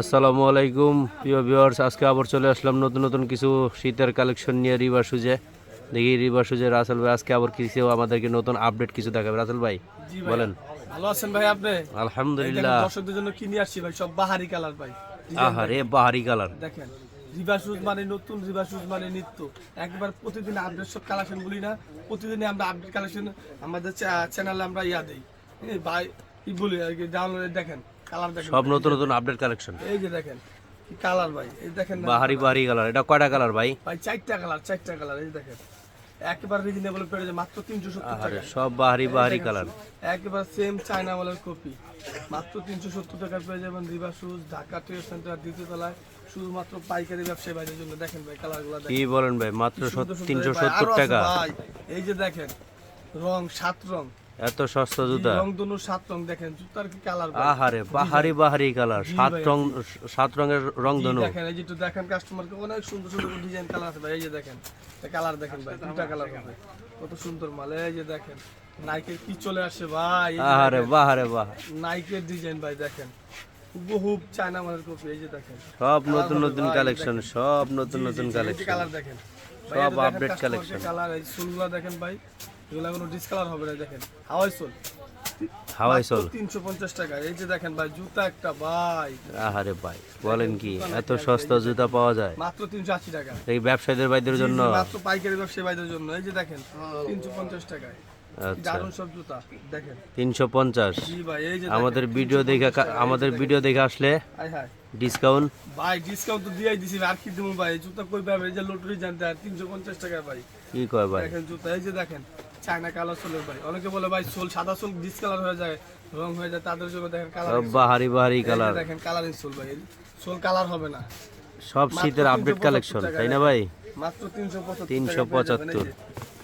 আসসালামু আলাইকুম প্রিয় ভিউয়ার্স। আজকে আবার চলে আসলাম নতুন নতুন কিছু শীতের কালেকশন নিয়ে রিবা সুজে দেখি রিবা সুজে রাসেল ভাই আজকে আবার কিছু আমাদেরকে নতুন আপডেট কিছু দেখাবে। রাসেল ভাই বলেন। ভালো আছেন ভাই আপনি? আলহামদুলিল্লাহ। দর্শকদের জন্য কি নিয়ে আসছি ভাই সব বাহারি কালার ভাই। আহারে বাহারি কালার। দেখেন রিভার শুজ মানে নতুন রিভার শুজ মানে নিত্য। একবার প্রতিদিন আপডেট সব কালেকশন বলি না প্রতিদিনই আমরা আপডেট কালেকশন আমাদের চ্যানেলে আমরা ইয়া দেই। ভাই কি বলি আর কি ডাউনলোডে দেখেন। কালার দেখেন সব নতুন নতুন আপডেট কালেকশন এই যে দেখেন কি কালার ভাই? এই দেখেন বাহারি বাহারি কালার এটা কয়টা কালার ভাই? ভাই চারটা কালার চারটা কালার এই দেখেন। একেবারে রিজনেবল যায় মাত্র তিনশো সত্তর আহারে টাকা। সব বাহারি বাহারি কালার একেবারে সেম চায়না মালের কপি মাত্র তিনশো সত্তর টাকা পেয়ে যাবেন রিবা শুজ ঢাকা ট্রেড সেন্টার দ্বিতীয় তলায়। শুধুমাত্র পাইকারি ব্যবসায়ী ভাইদের জন্য দেখেন ভাই কালারগুলো কি বলেন ভাই মাত্র সুন্দর সুন্দর তিনশো ভাই, সত্তর আরও আছে টাকা। ভাই এই যে দেখেন রং সাত রং। এত সস্তা জুতা। রং দুনো সাত রং দেখেন জুতার কি কালার আহারে বাহারি বাহারি কালার সাত রং সাত রঙের রং ধনু দেখেন এই যে একটু দেখেন কাস্টমারকে অনেক সুন্দর সুন্দর ডিজাইন কালার আছে ভাই এই যে দেখেন কালার দেখেন ভাই দুটা কালার হবে কত সুন্দর মাল এই যে দেখেন নাইকের কি চলে আসে ভাই আহারে বাহারে বাহ। নাইকের ডিজাইন ভাই দেখেন হুবহুব চায়না মালের কপি এই যে দেখেন। সব নতুন নতুন কালেকশন সব নতুন নতুন কালেকশন কালার দেখেন। সব update collection। কালার এই সোলগুলো দেখেন ভাই। এগুলো কোনো ডিসকালার হবে না দেখেন। হাওয়াই সোল হাওয়াই তিনশো পঞ্চাশ টাকা। এই যে দেখেন ভাই জুতা একটা ভাই। আহারে ভাই বলেন কি এত সস্তা জুতা পাওয়া যায়। মাত্র তিনশো আশি টাকা। এই ব্যবসায়ীদের ভাইদের জন্য? মাত্র পাইকারি ব্যবসায়ী ভাইদের জন্য। এই যে দেখেন তিনশো পঞ্চাশ টাকায় আচ্ছা। দারুণ সব জুতা দেখেন। তিনশো পঞ্চাশ। জি ভাই এই যে আমাদের ভিডিও 350 দেখে টাকা, আমাদের ভিডিও দেখে আসলে ডিসকাউন্ট ভাই ডিসকাউন্ট তো দিয়েই দিছি আর কি দেবো ভাই? জুতা কই পাবে? এই যে লোটরি জানতে আর তিনশো পঞ্চাশ টাকা ভাই। কি কয় ভাই? দেখেন জুতা এই যে দেখেন। চায়না কালার ভাই অনেকে বলে ভাই সোল সাদা ডিসকালার হয়ে যায় রং হয়ে যায় তাদের জন্য দেখেন কালার বাহারি বাহারি কালার দেখেন কালারিং সোল ভাই। সোল কালার হবে না। সব শীতের আপডেট কালেকশন তাই না ভাই? মাত্র তিনশো পঁচাত্তর 375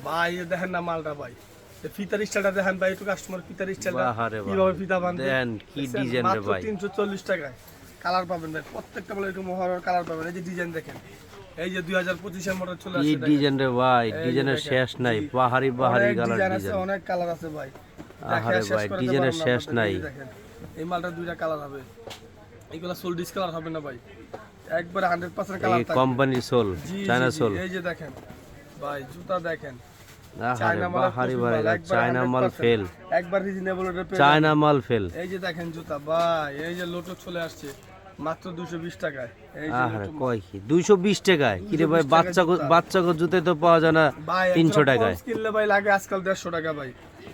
ভাই দেখেন না মালটা ভাই। ফিতার স্টাইলটা দেখেন ভাই একটু কাস্টমার ফিতার স্টাইলটা কীভাবে ফিতা দেন, কি ডিজাইন রে ভাই। টাকায়। কালার পাবেন ভাই। প্রত্যেকটা বলে একটু মহড়ার কালার পাবেন। এই যে ডিজাইন দেখেন। এই যে দুই হাজার পঁচিশের মডেল চলে আসছে দেখেন। ডিজাইন রে ভাই? এই ডিজাইনের শেষ নাই। বাহারি বাহারি কালার ডিজাইন আছে অনেক কালার আছে ভাই। শেষ ভাই, ডিজাইনের শেষ নাই। এই মালটা দুইটা কালার হবে। সোল ডিসকালার হবে না ভাই। একবারে হান্ড্রেড পার্সেন্ট কালার এই কোম্পানির সোল চায়না সোল এই যে দেখেন ভাই জুতা দেখেন। চায়না মাল চায়না ফেল একবার রিজনেবল চায়না মাল ফেল এই যে দেখেন জুতা ভাই এই যে লোটো চলে আসছে। মাত্র 220 টাকায়। কয় কি? টাকায়? ভাই বাচ্চা টাকায় বাচ্চা জুতে। তো পাওয়া যায় না ভাই তিনশো একজোড়া টাকায় কিনলে ভাই লাগে আজকাল 150 টাকা ভাই।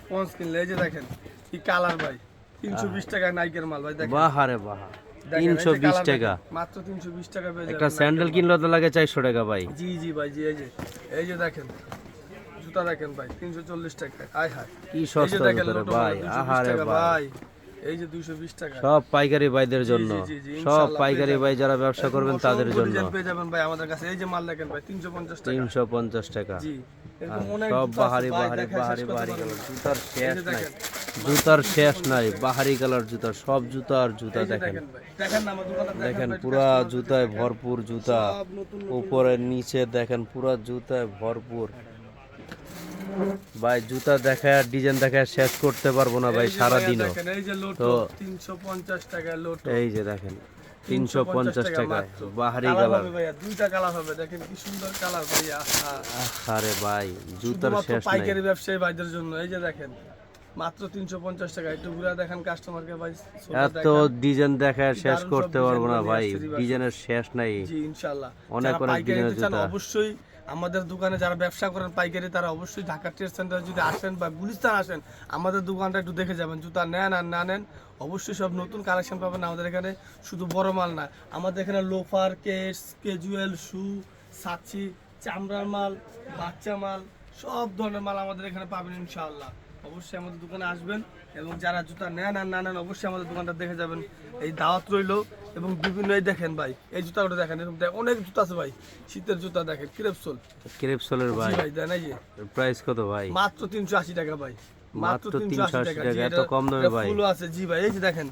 পন্স কিনলে এই যে দেখেন কি কালার ভাই। 320 টাকায় নাইকের মাল ভাই দেখেন। বাহারে বাহা। দেখেন, এই তিনশো বিশ টাকা। মাত্র 320 টাকা পেয়ে একটা স্যান্ডেল কিনলে তো লাগে চারশো টাকা ভাই। জি জি ভাই জি এই যে এই যে দেখেন জুতা দেখেন ভাই 340 টাকা আয় হায়। কি সস্তা ভাই আহারে ভাই। এই যে 220 টাকা। সব পাইকারি ভাইদের জন্য। সব পাইকারি ভাই যারা ব্যবসা করবেন তাদের জন্য। পেয়ে যাবেন ভাই আমাদের কাছে। এই যে মাল দেখেন ভাই 350 টাকা। তিনশো পঞ্চাশ টাকা। জি সব বাহারি বাহারি বাহারি বাহারি। জুতার শেষ নাই। জুতার শেষ নাই বাহারি কালার জুতা সব জুতা আর জুতা দেখেন। দেখেন পুরা জুতায় ভরপুর জুতা। উপরে নিচে দেখেন পুরা জুতায় ভরপুর। ভাই জুতা দেখায় আর ডিজাইন দেখায় শেষ করতে পারব না ভাই সারা লোটো তো- 350 টাকা লোটো এই যে দেখেন তিনশো পঞ্চাশ টাকায় মাত্র। বাহারি কালার ভাইয়া দুইটা কালার হবে দেখেন কি সুন্দর কালার ভাইয়া। আরে ভাই জুতার শেষ নাই পাইকারি ব্যবসায়ী ভাইদের জন্য এই যে দেখেন মাত্র তিনশো পঞ্চাশ টাকা একটু ঘুরে দেখেন কাস্টমারকে ভাই এত ডিজাইন দেখায় শেষ করতে পারব না ভাই। ডিজাইনের শেষ নাই জি ইনশাল্লাহ অনেক অনেক ডিজাইনের জুতা। অবশ্যই আমাদের দোকানে যারা ব্যবসা করেন পাইকারি, তারা অবশ্যই ঢাকা ট্রেড সেন্টারে যদি আসেন বা গুলিস্তান আসেন, আমাদের দোকানটা একটু দেখে যাবেন। জুতা নেন আর না নেন, অবশ্যই সব নতুন কালেকশন পাবেন আমাদের এখানে। শুধু বড় মাল না, আমাদের এখানে লোফার কেস ক্যাজুয়াল শু সাচি চামড়ার মাল, বাচ্চা মাল, সব ধরনের মাল আমাদের এখানে পাবেন ইনশাআল্লাহ। অবশ্যই আমাদের দোকানে আসবেন এবং যারা জুতা নেন আর না নেন অবশ্যই আমাদের দোকানটা দেখে যাবেন। এই দাওয়াত রইল এবং বিভিন্ন এই দেখেন ভাই এই জুতাগুলো দেখেন এরকম অনেক জুতা আছে ভাই শীতের জুতা দেখেন ক্রেপসোল ক্রেপসোলের ভাই। ভাই দেন এই যে প্রাইস কত ভাই? মাত্র তিনশো আশি টাকা ভাই মাত্র 380 টাকা, এত কম দামে ভাই? ফুলও আছে জি ভাই এই যে দেখেন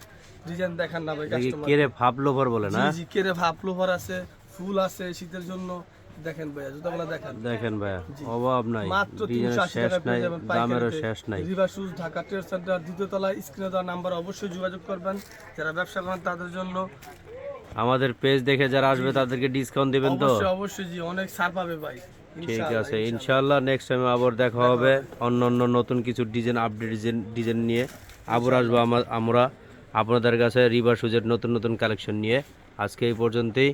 ডিজাইন দেখান না ভাই কাস্টমার কেরে ভাব লোভার বলে না? জি কেরে ভাপ লোভার আছে ফুল আছে শীতের জন্য। দেখেন ভাই জুতাগুলো দেখেন। দেখেন ভাই অভাব নাই মাত্র তিনশো ডিজাইনের আশি শেষ টাকা পেয়ে যাবেন দামেরও শেষ নাই। River shoes Dhaka trade centre দ্বিতীয় তলায় স্ক্রিনে দেওয়া নাম্বার অবশ্যই যোগাযোগ করবেন। যারা ব্যবসা করেন তাদের জন্য আমাদের পেজ দেখে যারা আসবে তাদেরকে ডিসকাউন্ট দিবেন তো? অবশ্যই অবশ্যই জি অনেক ছাড় পাবে ভাই ঠিক আছে ইনশাআল্লাহ। নেক্সট টাইম আবার দেখা হবে। অন্য অন্য নতুন কিছু ডিজাইন আপডেট ডিজাইন ডিজাইন নিয়ে আবার আসব আমা- আমরা। আপনাদের কাছে রিভার সুজের নতুন নতুন কালেকশন নিয়ে। আজকে এই পর্যন্তই।